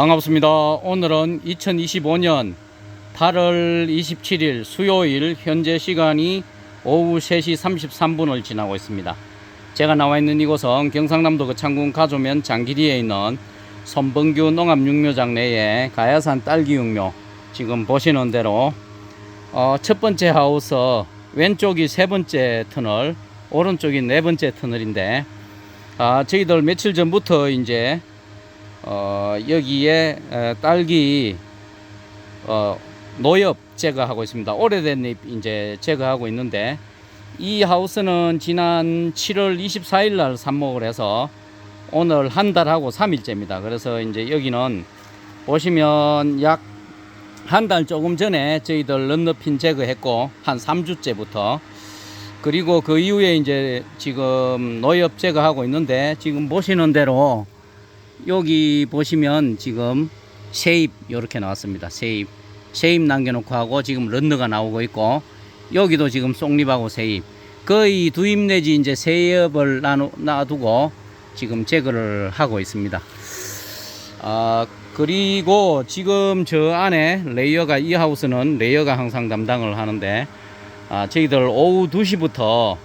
반갑습니다. 오늘은 2025년 8월 27일 수요일 현재 시간이 오후 3시 33분을 지나고 있습니다. 제가 나와 있는 이곳은 경상남도 거창군 가조면 장기리에 있는 손범규 농업육묘장 내에 가야산 딸기육묘 지금 보시는 대로 어, 첫 번째 하우스 왼쪽이 세 번째 터널 오른쪽이 네 번째 터널인데 아, 저희들 며칠 전부터 이제 어, 여기에 에, 딸기 어, 노엽 제거하고 있습니다. 오래된 잎 이제 제거하고 있는데 이 하우스는 지난 7월 24일 날 삽목을 해서 오늘 한 달하고 3일째입니다. 그래서 이제 여기는 보시면 약 한 달 조금 전에 저희들 런너핀 제거했고 한 3주째부터 그리고 그 이후에 이제 지금 노엽 제거하고 있는데 지금 보시는 대로 여기 보시면 지금 새잎 이렇게 나왔습니다. 새잎 새잎 남겨놓고 하고 지금 런너가 나오고 있고 여기도 지금 쏙잎하고 새잎 거의 두잎 내지 이제 세 엽을 나누, 놔두고 지금 제거를 하고 있습니다. 아 그리고 지금 저 안에 레이어가 이 하우스는 레이어가 항상 담당을 하는데 아, 저희들 오후 2시부터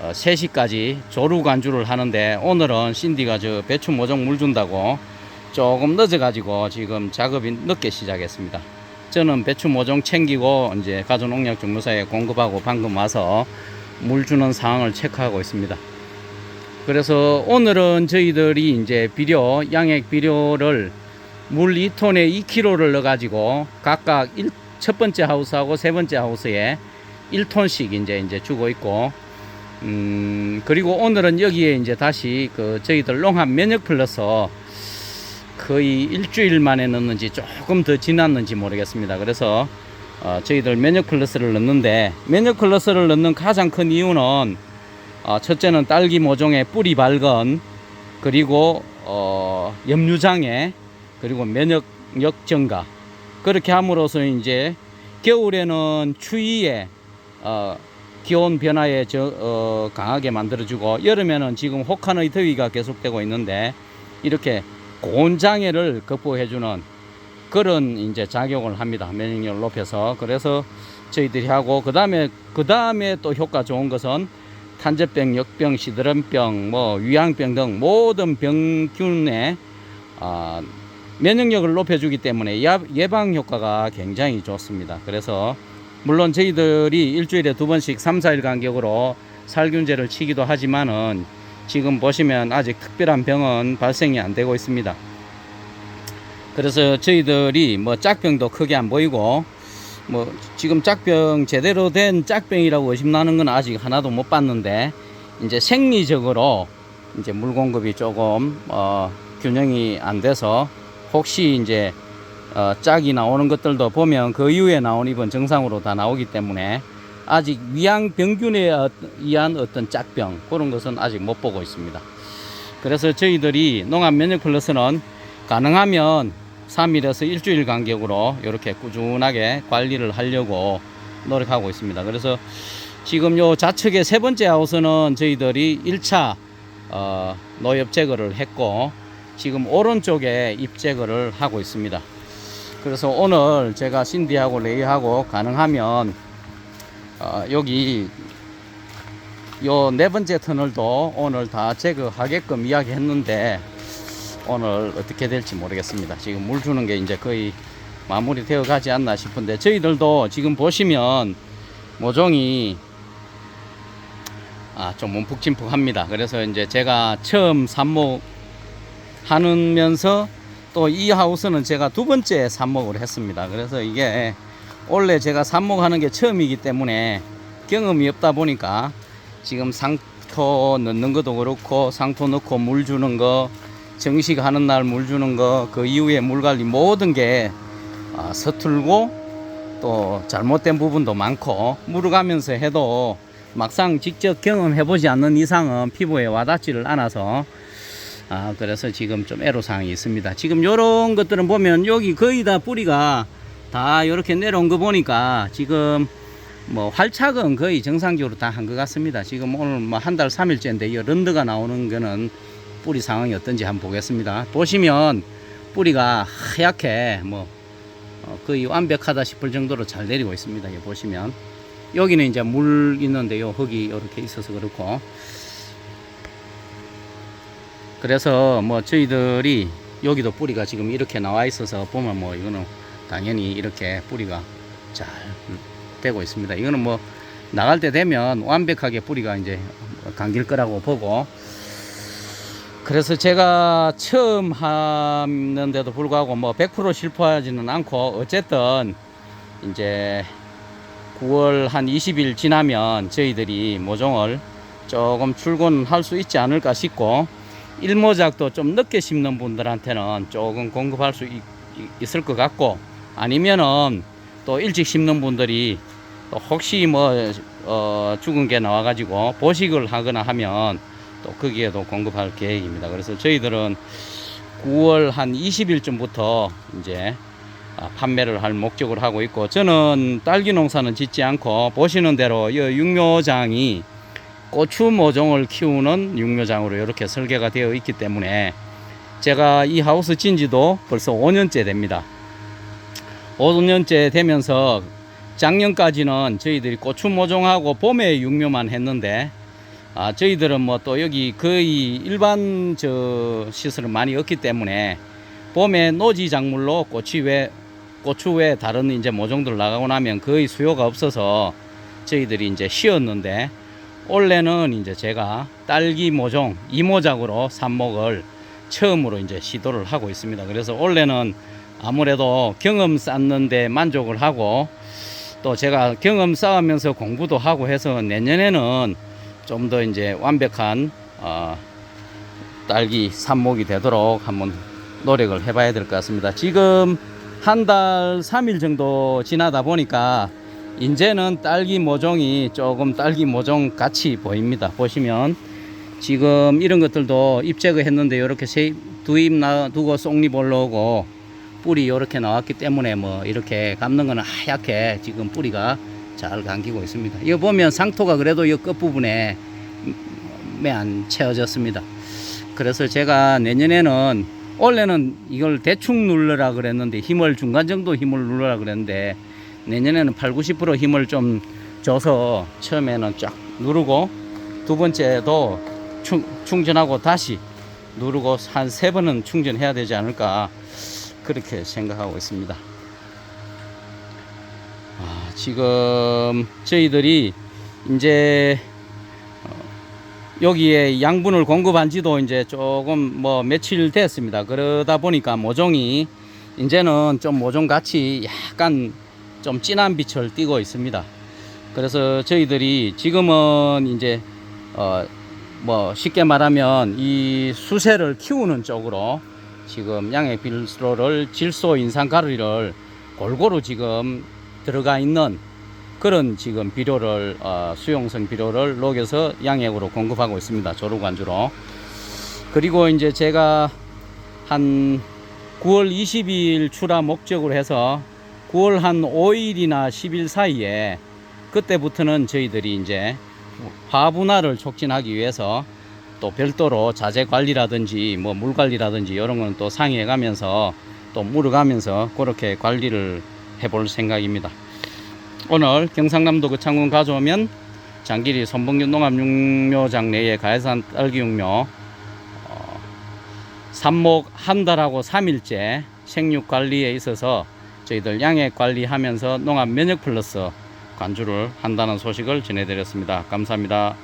어, 3시까지 조루 간주를 하는데 오늘은 신디가 저 배추 모종 물 준다고 조금 늦어가지고 지금 작업이 늦게 시작했습니다. 저는 배추 모종 챙기고 이제 가전 농약 정무사에 공급하고 방금 와서 물 주는 상황을 체크하고 있습니다. 그래서 오늘은 저희들이 이제 비료, 양액 비료를 물 2톤에 2kg를 넣어가지고 각각 일, 첫 번째 하우스하고 세 번째 하우스에 1톤씩 이제 이제 주고 있고, 음, 그리고 오늘은 여기에 이제 다시 그 저희들 농합 면역 플러스 거의 일주일 만에 넣는지 조금 더 지났는지 모르겠습니다. 그래서 어, 저희들 면역 플러스를 넣는데 면역 플러스를 넣는 가장 큰 이유는 어, 첫째는 딸기 모종의 뿌리 발건 그리고 어, 염류장애 그리고 면역력 증가 그렇게 함으로써 이제 겨울에는 추위에 어, 기온 변화에 저, 어, 강하게 만들어주고 여름에는 지금 혹한의 더위가 계속되고 있는데 이렇게 고온 장애를 극복해주는 그런 이제 작용을 합니다. 면역력을 높여서 그래서 저희들이 하고 그 다음에 그 다음에 또 효과 좋은 것은 탄저병, 역병, 시드름병, 뭐 위양병 등 모든 병균에 아, 면역력을 높여주기 때문에 야- 예방 효과가 굉장히 좋습니다. 그래서 물론 저희들이 일주일에 두 번씩 3, 4일 간격으로 살균제를 치기도 하지만은 지금 보시면 아직 특별한 병은 발생이 안 되고 있습니다. 그래서 저희들이 뭐 짝병도 크게 안 보이고 뭐 지금 짝병 제대로 된 짝병이라고 의심나는 건 아직 하나도 못 봤는데 이제 생리적으로 이제 물 공급이 조금 어 균형이 안 돼서 혹시 이제 어 짝이 나오는 것들도 보면 그 이후에 나온 입은 정상으로 다 나오기 때문에 아직 위양 병균에 어- 의한 어떤 짝병 그런 것은 아직 못 보고 있습니다. 그래서 저희들이 농업 면역 플러스는 가능하면 3일에서 일주일 간격으로 이렇게 꾸준하게 관리를 하려고 노력하고 있습니다. 그래서 지금 요 좌측의 세 번째 하우스는 저희들이 1차 어, 노엽 제거를 했고 지금 오른쪽에 잎 제거를 하고 있습니다. 그래서 오늘 제가 신디하고 레이하고 가능하면 어, 여기 요 네 번째 터널도 오늘 다 제거하게끔 이야기했는데 오늘 어떻게 될지 모르겠습니다. 지금 물 주는 게 이제 거의 마무리 되어 가지 않나 싶은데 저희들도 지금 보시면 모종이 아, 좀 움푹짐푹합니다. 그래서 이제 제가 처음 삽목 하면서 또 이 하우스는 제가 두 번째 삽목을 했습니다. 그래서 이게 원래 제가 삽목하는 게 처음이기 때문에 경험이 없다 보니까 지금 상토 넣는 것도 그렇고 상토 넣고 물 주는 거 정식하는 날 물 주는 거 그 이후에 물 관리 모든 게 아, 서툴고 또 잘못된 부분도 많고 물을 가면서 해도 막상 직접 경험해 보지 않는 이상은 피부에 와닿지를 않아서 아 그래서 지금 좀 애로사항이 있습니다. 지금 요런 것들은 보면 여기 거의 다 뿌리가 다 이렇게 내려온 거 보니까 지금 뭐 활착은 거의 정상적으로 다 한 것 같습니다. 지금 오늘 뭐 한달 삼일째인데 이 런드가 나오는 거는 뿌리 상황이 어떤지 한번 보겠습니다. 보시면 뿌리가 하얗게 뭐 어, 거의 완벽하다 싶을 정도로 잘 내리고 있습니다. 보시면. 여기는 이제 물 있는데요. 흙이 이렇게 있어서 그렇고 그래서 뭐 저희들이 여기도 뿌리가 지금 이렇게 나와 있어서 보면 뭐 이거는 당연히 이렇게 뿌리가 잘 되고 있습니다. 이거는 뭐 나갈 때 되면 완벽하게 뿌리가 이제 감길 거라고 보고 그래서 제가 처음 하는데도 불구하고 뭐 100% 실패하지는 않고 어쨌든 이제 9월 한 20일 지나면 저희들이 모종을 조금 출곤할 수 있지 않을까 싶고 일모작도 좀 늦게 심는 분들한테는 조금 공급할 수 있, 있을 것 같고 아니면은 또 일찍 심는 분들이 또 혹시 뭐 어, 죽은 게 나와 가지고 보식을 하거나 하면 또 거기에도 공급할 계획입니다. 그래서 저희들은 9월 한 20일쯤부터 이제 아, 판매를 할 목적을 하고 있고 저는 딸기 농사는 짓지 않고 보시는 대로 이 육묘장이 고추 모종을 키우는 육묘장으로 이렇게 설계가 되어 있기 때문에 제가 이 하우스 진 지도 벌써 5년째 됩니다. 5년째 되면서 작년까지는 저희들이 고추 모종하고 봄에 육묘만 했는데 아, 저희들은 뭐 또 여기 거의 일반 저 시설은 많이 없기 때문에 봄에 노지 작물로 고추 외 고추 외 다른 이제 모종들 나가고 나면 거의 수요가 없어서 저희들이 이제 쉬었는데 올해는 이제 제가 딸기 모종 이모작으로 삽목을 처음으로 이제 시도를 하고 있습니다. 그래서 올해는 아무래도 경험 쌓는데 만족을 하고 또 제가 경험 쌓으면서 공부도 하고 해서 내년에는 좀 더 이제 완벽한 어, 딸기 삽목이 되도록 한번 노력을 해봐야 될 것 같습니다. 지금 한 달 3일 정도 지나다 보니까 이제는 딸기 모종이 조금 딸기 모종 같이 보입니다. 보시면 지금 이런 것들도 잎 제거 했는데 이렇게 두잎 놔두고 쏙잎 올라오고 뿌리 이렇게 나왔기 때문에 뭐 이렇게 감는 거는 하얗게 지금 뿌리가 잘 감기고 있습니다. 이거 보면 상토가 그래도 이 끝부분에 매안 채워졌습니다. 그래서 제가 내년에는 원래는 이걸 대충 눌러라 그랬는데 힘을 중간 정도 힘을 눌러라 그랬는데 내년에는 8, 90% 힘을 좀 줘서 처음에는 쫙 누르고 두 번째도 충, 충전하고 다시 누르고 한 세 번은 충전해야 되지 않을까 그렇게 생각하고 있습니다. 아, 지금 저희들이 이제 어, 여기에 양분을 공급한 지도 이제 조금 뭐 며칠 됐습니다. 그러다 보니까 모종이 이제는 좀 모종 같이 약간 좀 진한 빛을 띠고 있습니다. 그래서 저희들이 지금은 이제 어 뭐 쉽게 말하면 이 수세를 키우는 쪽으로 지금 양액 빌로를 질소 인상 가루를 골고루 지금 들어가 있는 그런 지금 비료를 어, 수용성 비료를 녹여서 양액으로 공급하고 있습니다. 조루관주로. 그리고 이제 제가 한 9월 20일 출하 목적으로 해서 9월 한 5일이나 10일 사이에 그때부터는 저희들이 이제 화분화를 촉진하기 위해서 또 별도로 자재 관리라든지 뭐 물 관리라든지 이런 거는 또 상의해 가면서 또 물어가면서 그렇게 관리를 해볼 생각입니다. 오늘 경상남도 거창군 가져오면 장길이 손봉균 농업육묘장 내에 가해산 딸기육묘 어, 삽목 한 달하고 3일째 생육 관리에 있어서 저희들 양액 관리하면서 농업 면역 플러스 관주를 한다는 소식을 전해드렸습니다. 감사합니다.